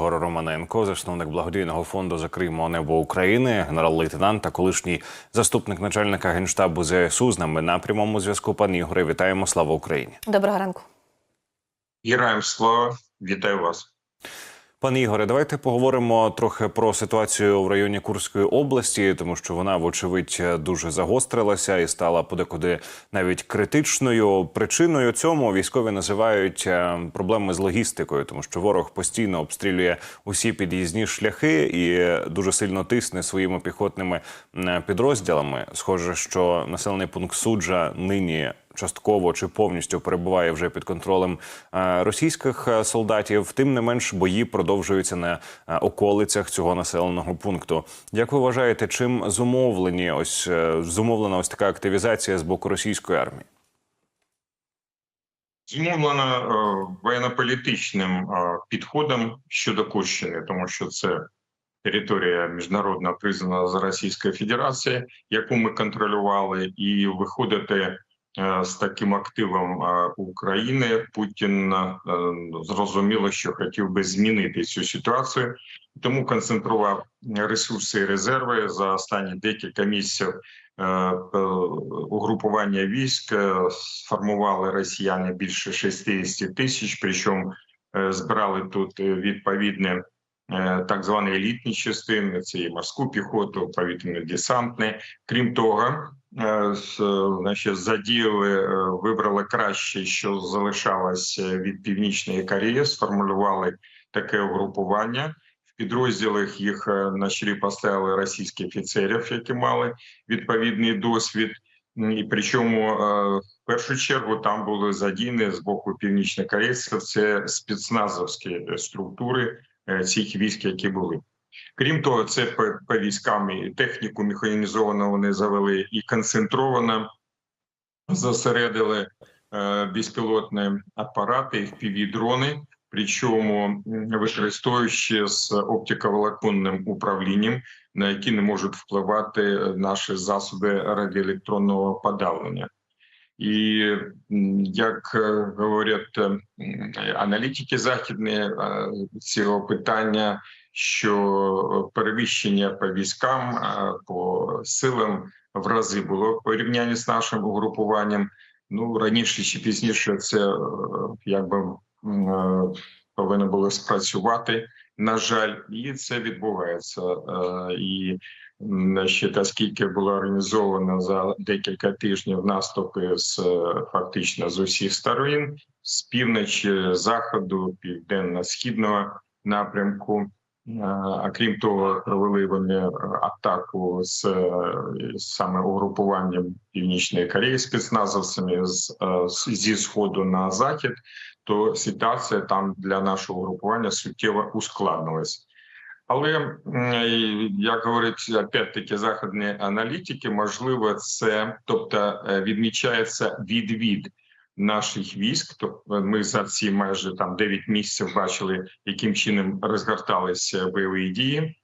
Ігор Романенко, засновник благодійного фонду «Закриймо небо України, генерал-лейтенант та колишній заступник начальника генштабу ЗСУ. З нами на прямому зв'язку. Пане Ігоре, вітаємо! Слава Україні! Доброго ранку. Героям слава, вітаю вас. Пане Ігоре, давайте поговоримо трохи про ситуацію в районі Курської області, тому що вона, вочевидь, дуже загострилася і стала подекуди навіть критичною. Причиною цьому військові називають е, проблеми з логістикою, тому що ворог постійно обстрілює усі під'їзні шляхи і дуже сильно тисне своїми піхотними підрозділами. Схоже, що населений пункт суджа нині частково чи повністю перебуває вже під контролем е, російських е, солдатів. Тим не менш, бої продовжуються на е, околицях цього населеного пункту. Як ви вважаєте, чим зумовлені ось зумовлена ось така активізація з боку російської армії? Зумовлено е, воєнно-політичним підходом щодо Курщини, тому що це територія міжнародно признана з Російської Федерації, яку ми контролювали, і виходити з таким активом е, України Путін е, зрозуміло, що хотів би змінити цю ситуацію, тому концентрував ресурси і резерви за останні декілька місяців. е, е, Угрупування військ е, сформували росіяни більше 60 тисяч, причому е, збирали тут е, відповідні е, так звані елітні частини, це і морську піхоту, повітряно-десантні. Крім того, е, е, значить, задіяли, е, вибрали краще, що залишалось е, від північної Кореї, сформулювали таке угрупування. В підрозділах їх е, на чолі поставили російських офіцерів, які мали відповідний досвід. І причому е, в першу чергу там були задіяні з боку північнокорейців це спецназовські е, структури е, цих військ, які були. Крім того, це по, військам і техніку механізовану вони завели і концентровано зосередили е, безпілотні апарати, FPV-дрони, причому використовуючи з оптиковолоконним управлінням, на які не можуть впливати е, наші засоби радіоелектронного подавлення. І як е, говорять аналітики західні е, цього питання, що перевищення по військам е, по силам в рази було в з нашим угрупуванням. Ну раніше чи пізніше це якби повинно було спрацювати. На жаль, і це відбувається. І Значить, оскільки було організовано за декілька тижнів наступи з е, фактично з усіх сторон, з півночі, заходу, південно-східного напрямку. Е, А крім того, провели вони е, атаку з е, саме угрупуванням Північної Кореї спецназовцями з е, з- зі сходу на захід, то ситуація там для нашого угрупування суттєво ускладнилась. Але як говорять опять-таки західні аналітики, можливо, це тобто е, відмічається відвід наших військ. Тобто ми за ці майже там 9 місяців бачили, яким чином розгорталися бойові дії,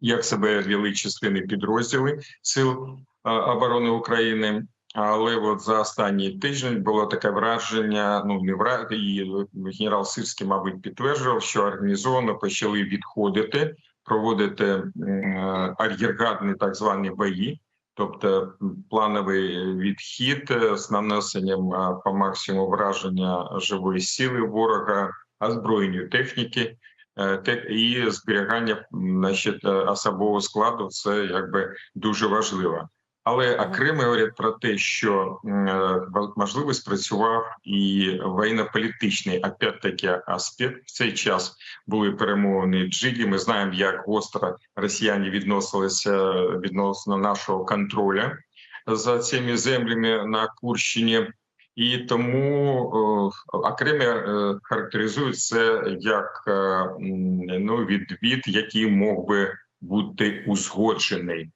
як себе вели частини підрозділи сил е, оборони України. Але от за останній тиждень було таке враження. Ну не вра... і генерал Сирський, мабуть, підтверджував, що організовано почали відходити, проводити е, ар'єргадні так звані бої, тобто плановий відхід е, з нанесенням е, по максимуму враження живої сили ворога, озброєння техніки. І зберігання значить, особового складу це якби дуже важливо. Але окремо говорять про те, що е, можливо спрацював і воєнно-політичний опять-таки аспект. В цей час були перемовини Джиді. Ми знаємо, як гостро росіяни відносилися відносно нашого контролю за цими землями на Курщині. І тому окремі е, характеризують це як е, ну, відвід, який мог би бути узгоджений.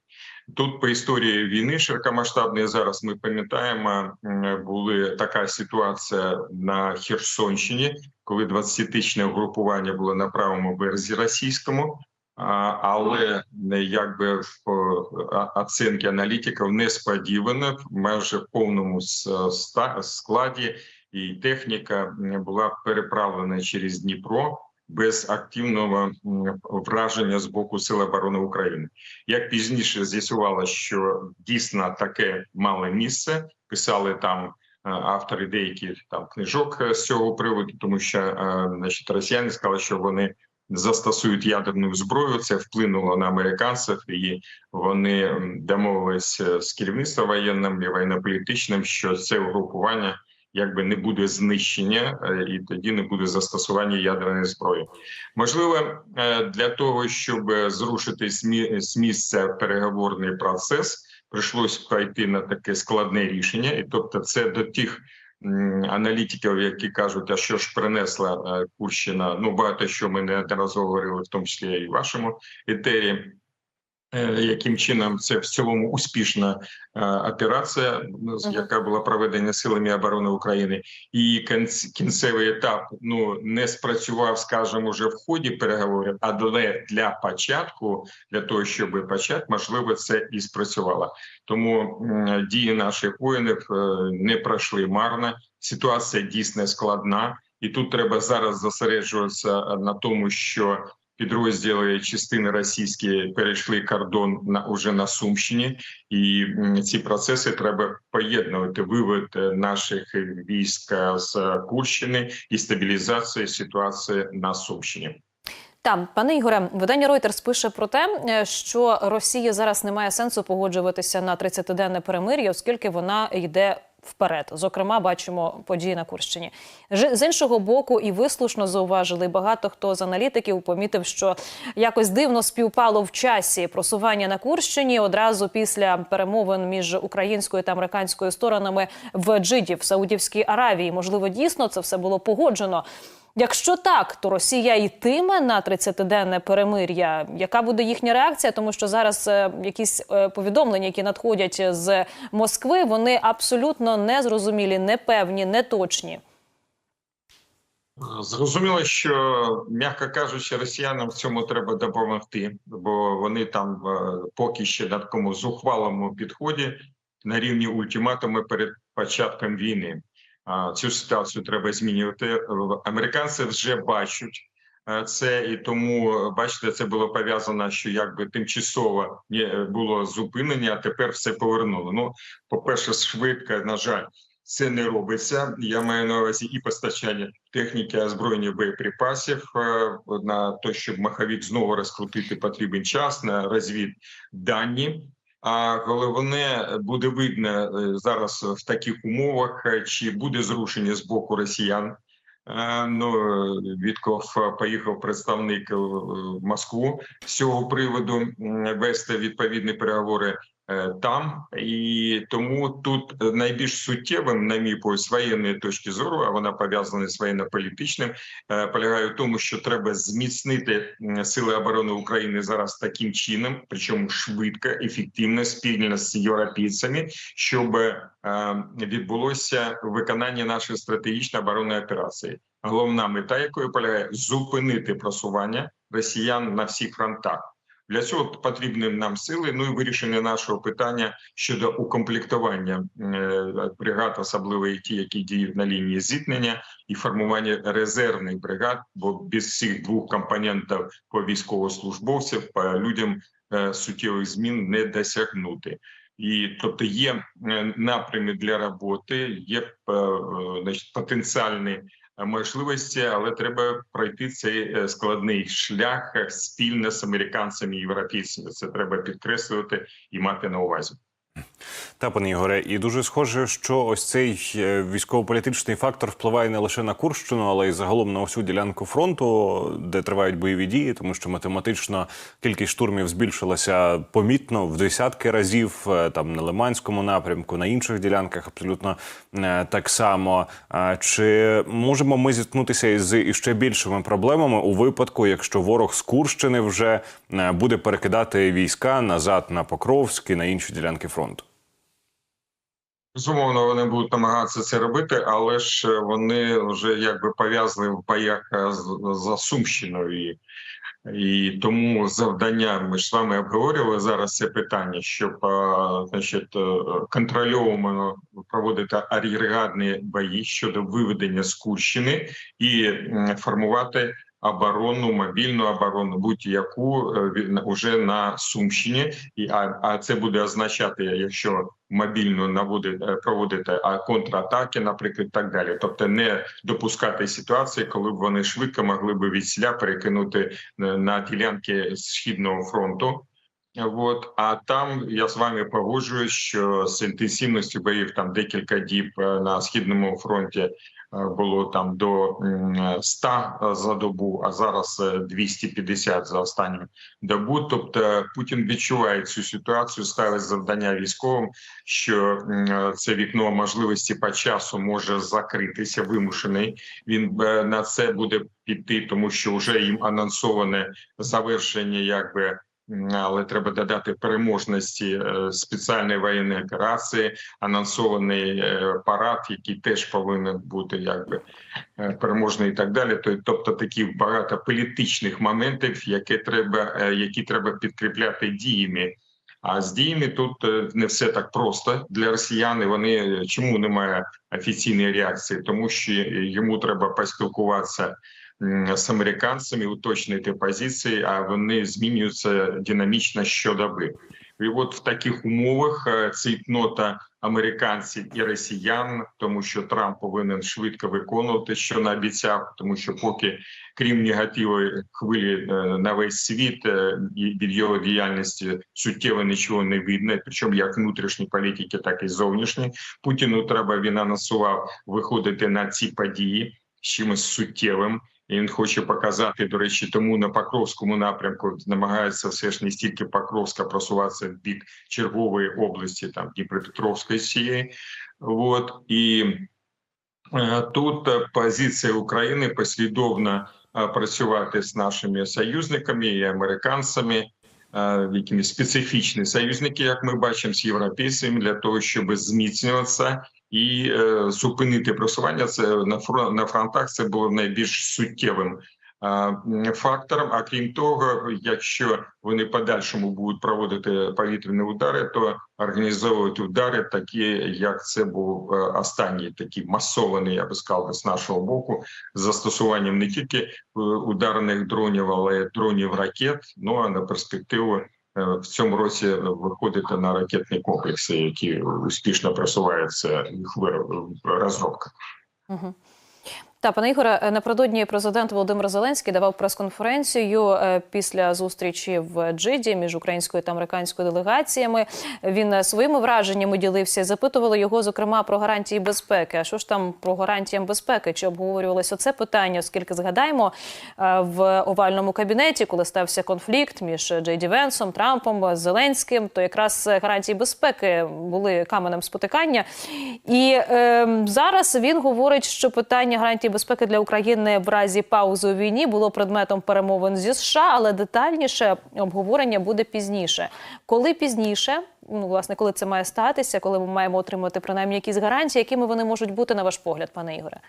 Тут по історії війни широкомасштабної зараз ми пам'ятаємо, м, були така ситуація на Херсонщині, коли 20-тисячне угрупування було на правому березі російському. Але якби в о, оцінки аналітиків несподівано в майже повному складі і техніка була переправлена через Дніпро без активного враження з боку Сил оборони України. Як пізніше з'ясувалося, що дійсно таке мало місце, писали там е, автори деяких там книжок е, з цього приводу, тому що е, значить, росіяни сказали, що вони застосують ядерну зброю. Це вплинуло на американців, і вони домовилися з керівництвом воєнним і воєнно-політичним, що це угрупування якби не буде знищення, е, і тоді не буде застосування ядерної зброї. Можливо, е, для того, щоб е, зрушити з мі- місця переговорний процес, прийшлось пойти на таке складне рішення, і тобто, це до тих. Аналітиків, які кажуть, а що ж принесла Курщина? Ну багато що ми неодноразово говорили, в тому числі і в вашому етері. Е, Яким чином це в цілому успішна е, операція, яка була проведена силами оборони України, і кінц- кінцевий етап ну не спрацював, скажімо, вже в ході переговорів, але для початку, для того, щоб почати, можливо, це і спрацювало. Тому дії наших воїнів е, не пройшли марно. Ситуація дійсно складна, і тут треба зараз зосереджуватися на тому, що підрозділи частини російські перейшли кордон на уже на Сумщині, і ці процеси треба поєднувати вивод е, наших військ е, з Курщини і стабілізація ситуації на Сумщині. Там, пане Ігоре, видання Reuters пише про те, е, що Росії зараз немає сенсу погоджуватися на 30-денне перемир'я, оскільки вона йде вперед. Зокрема, бачимо події на Курщині. З іншого боку, і ви слушно зауважили, багато хто з аналітиків помітив, що якось дивно співпало в часі просування на Курщині одразу після перемовин між українською та американською сторонами в Джиді в Саудівській Аравії. Можливо, дійсно це все було погоджено. Якщо так, то Росія йтиме на 30-денне перемир'я. Яка буде їхня реакція? Тому що зараз е, якісь е, повідомлення, які надходять з Москви, вони абсолютно незрозумілі, непевні, неточні. Зрозуміло, що м'яко кажучи, росіянам в цьому треба допомогти, бо вони там е, поки ще на такому зухвалому підході на рівні ультиматуми перед початком війни. Цю ситуацію треба змінювати. Е, Американці вже бачать е, це, і тому е, бачите, це було пов'язано, що якби тимчасово було зупинення, а тепер все повернуло. Ну, по перше, швидко, на жаль. Це не робиться. Я маю на увазі і постачання техніки, озброєння боєприпасів на те, щоб маховік знову розкрутити потрібен час на розвід дані. А головне буде видно е, зараз в таких умовах, е, чи буде зрушення з боку росіян. Е, Ну Вітков поїхав представник е, в Москву з цього приводу вести відповідні переговори е, там, і тому тут найбільш суттєвим, на мій погляд, з воєнної точки зору, а вона пов'язана з воєнно-політичним, е, полягає в тому, що треба зміцнити сили оборони України зараз таким чином, причому швидко, ефективно, спільно з європейцями, щоб е, відбулося виконання нашої стратегічної оборонної операції. Головна мета якої полягає зупинити просування росіян на всіх фронтах. Для цього потрібні нам сили. Ну і вирішення нашого питання щодо укомплектування е, бригад, особливо і ті, які діють на лінії зіткнення, і формування резервних бригад, бо без цих двох компонентів по військовослужбовців по людям е, суттєвих змін не досягнути. І тобто є е, напрями для роботи, є е, е, значить, потенціальні можливості, але треба пройти цей складний шлях спільно з американцями і європейцями. Це треба підкреслювати і мати на увазі. Та пане Ігоре, і дуже схоже, що ось цей е, військово-політичний фактор впливає не лише на Курщину, але й загалом на усю ділянку фронту, де тривають бойові дії, тому що математично кількість штурмів збільшилася помітно в десятки разів. е, Там на Лиманському напрямку, на інших ділянках абсолютно е, так само. Чи можемо ми зіткнутися із іще більшими проблемами у випадку, якщо ворог з Курщини вже буде перекидати війська назад на Покровськ і на інші ділянки фронту? Безумовно, вони будуть намагатися це робити, але ж вони вже якби пов'язані в боях е, за Сумщиною. І, тому завдання ми ж з вами обговорювали зараз це питання, щоб е, значить, е, контрольовано проводити ар'єргадні бої щодо виведення з Курщини і формувати оборону, мобільну оборону, будь-яку е, уже на Сумщині, і а, це буде означати, якщо мобільну наводити проводити а контратаки, наприклад, так далі. Тобто не допускати ситуації, коли б вони швидко могли би від сіля перекинути е, на ділянки східного фронту. От а там я з вами погоджуюсь, що з інтенсивністю боїв там декілька діб е, на східному фронті е, було там до м, 100 за добу, а зараз е, 250 за останню добу. Тобто Путін відчуває цю ситуацію, ставить завдання військовим, що це вікно можливості по часу може закритися. Вимушений він е, на це буде піти, тому що вже їм анонсоване завершення, якби. Але треба додати переможності е, спеціальної воєнної операції, анонсований е, парад, який теж повинен бути якби е, переможний, і так далі. Тобто такі багато політичних моментів, які треба, які треба підкріпляти діями. А з діями тут не все так просто для росіян. і Вони чому немає офіційної реакції? Тому що йому треба поспілкуватися з американцями, уточнити позиції, а вони змінюються динамічно щодоби. І от в таких умовах е, цейтнота американців і росіян, тому що Трамп повинен швидко виконувати, що наобіцяв, тому що поки крім негативної хвилі е, на весь світ е, і від його діяльності суттєво нічого не видно, причому як внутрішні політики, так і зовнішні. Путіну треба він анонсував виходити на ці події з чимось суттєвим. І він хоче показати, до речі, тому на Покровському напрямку намагається все ж не стільки Покровська просуватися в бік чергової області, там Дніпропетровської цієї. От і е, тут позиція України послідовно е, працювати з нашими союзниками і американцями, е, якими специфічні союзники, як ми бачимо, з європейцями, для того, щоб зміцнюватися і е, зупинити просування. Це на фро- на фронтах. Це було найбільш суттєвим е, фактором. А крім того, якщо вони подальшому будуть проводити повітряні удари, то організовують удари, такі як це був е, останній такий масований, я би сказав, з нашого боку, з застосуванням не тільки е, ударних дронів, але й дронів ракет. Ну а на перспективу в цьому році виходити на ракетні комплекси, які успішно просуваються їх вироб- розробка. Угу. Та пане Ігоре, е, напередодні президент Володимир Зеленський давав прес-конференцію е, після зустрічі в Джиді між українською та американською делегаціями. Він е, своїми враженнями ділився. Запитували його зокрема про гарантії безпеки. А що ж там про гарантіям безпеки? Чи обговорювалося це питання? Оскільки згадаємо в овальному кабінеті, коли стався конфлікт між Джей Ді Венсом, Трампом, Зеленським, то якраз гарантії безпеки були каменем спотикання. І е, зараз він говорить, що питання гарантій безпеки для України в разі паузи у війні було предметом перемовин зі США, але детальніше обговорення буде пізніше. Коли пізніше, ну власне, коли це має статися, коли ми маємо отримати принаймні якісь гарантії, якими вони можуть бути на ваш погляд, пане Ігоре?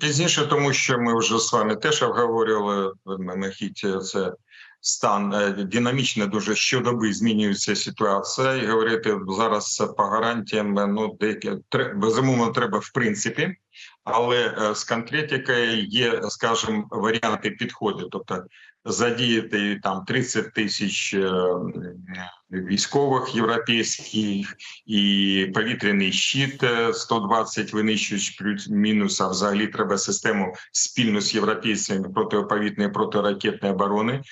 Пізніше, тому що ми вже з вами теж обговорювали Мехіті, це стан е, динамічно дуже щодоби змінюється ситуація, і говорити зараз по гарантіям. е, Ну деякі безумовно треба в принципі, але е, з конкретикою є, скажімо, варіанти підходу, тобто задіяти там 30 тисяч е, військових європейських і повітряний щит е, 120 винищуюч плюс мінус. А взагалі треба систему спільно з європейцями протиповітряної протиракетної оборони.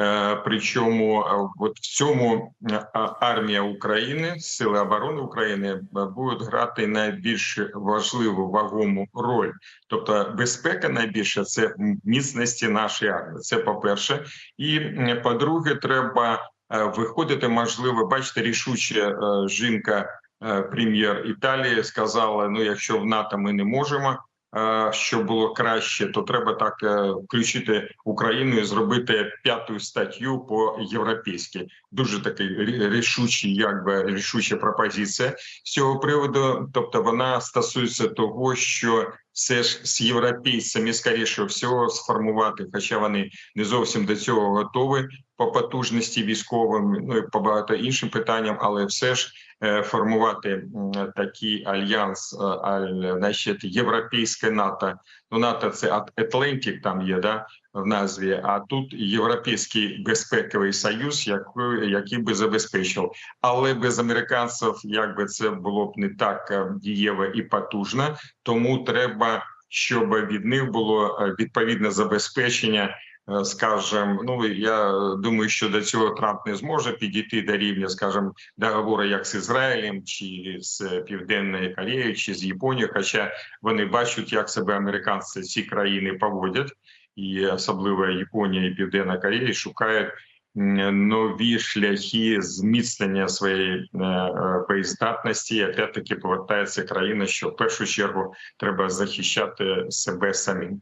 Е, Причому е, от в цьому е, армія України, сили оборони України будуть грати найбільш важливу вагому роль. Тобто, безпека найбільше це міцності нашої армії. Це по перше, і по-друге, треба виходити. Можливо, бачите, рішуче жінка. Прем'єр Італії сказала: ну, якщо в НАТО ми не можемо, щоб було краще, то треба так е, включити Україну і зробити п'яту статтю по європейськи. Дуже такий рі- рішучий, якби рішуча пропозиція з цього приводу. Тобто, вона стосується того, що все ж з європейцями скоріше всього сформувати, хоча вони не зовсім до цього готові по потужності військовим, ну і по багато іншим питанням, але все ж формувати такий альянс, е, значить, європейське НАТО. Ну, НАТО це Ат- Атлантик там є, да, в назві, а тут Європейський безпековий союз, який, який би забезпечив. Але без американців, якби це було б не так е, дієво і потужно, тому треба, щоб від них було е, відповідне забезпечення. Е, Скажем, ну я думаю, що до цього Трамп не зможе підійти до рівня, скажем, договору як з Ізраїлем, чи з Південною Кореєю, чи з Японією. Хоча вони бачать, як себе американці ці країни поводять, і особливо Японія і Південна Корея шукають нові шляхи зміцнення своєї е, е, боєздатності. Опять таки повертається країна, що в першу чергу треба захищати себе самим.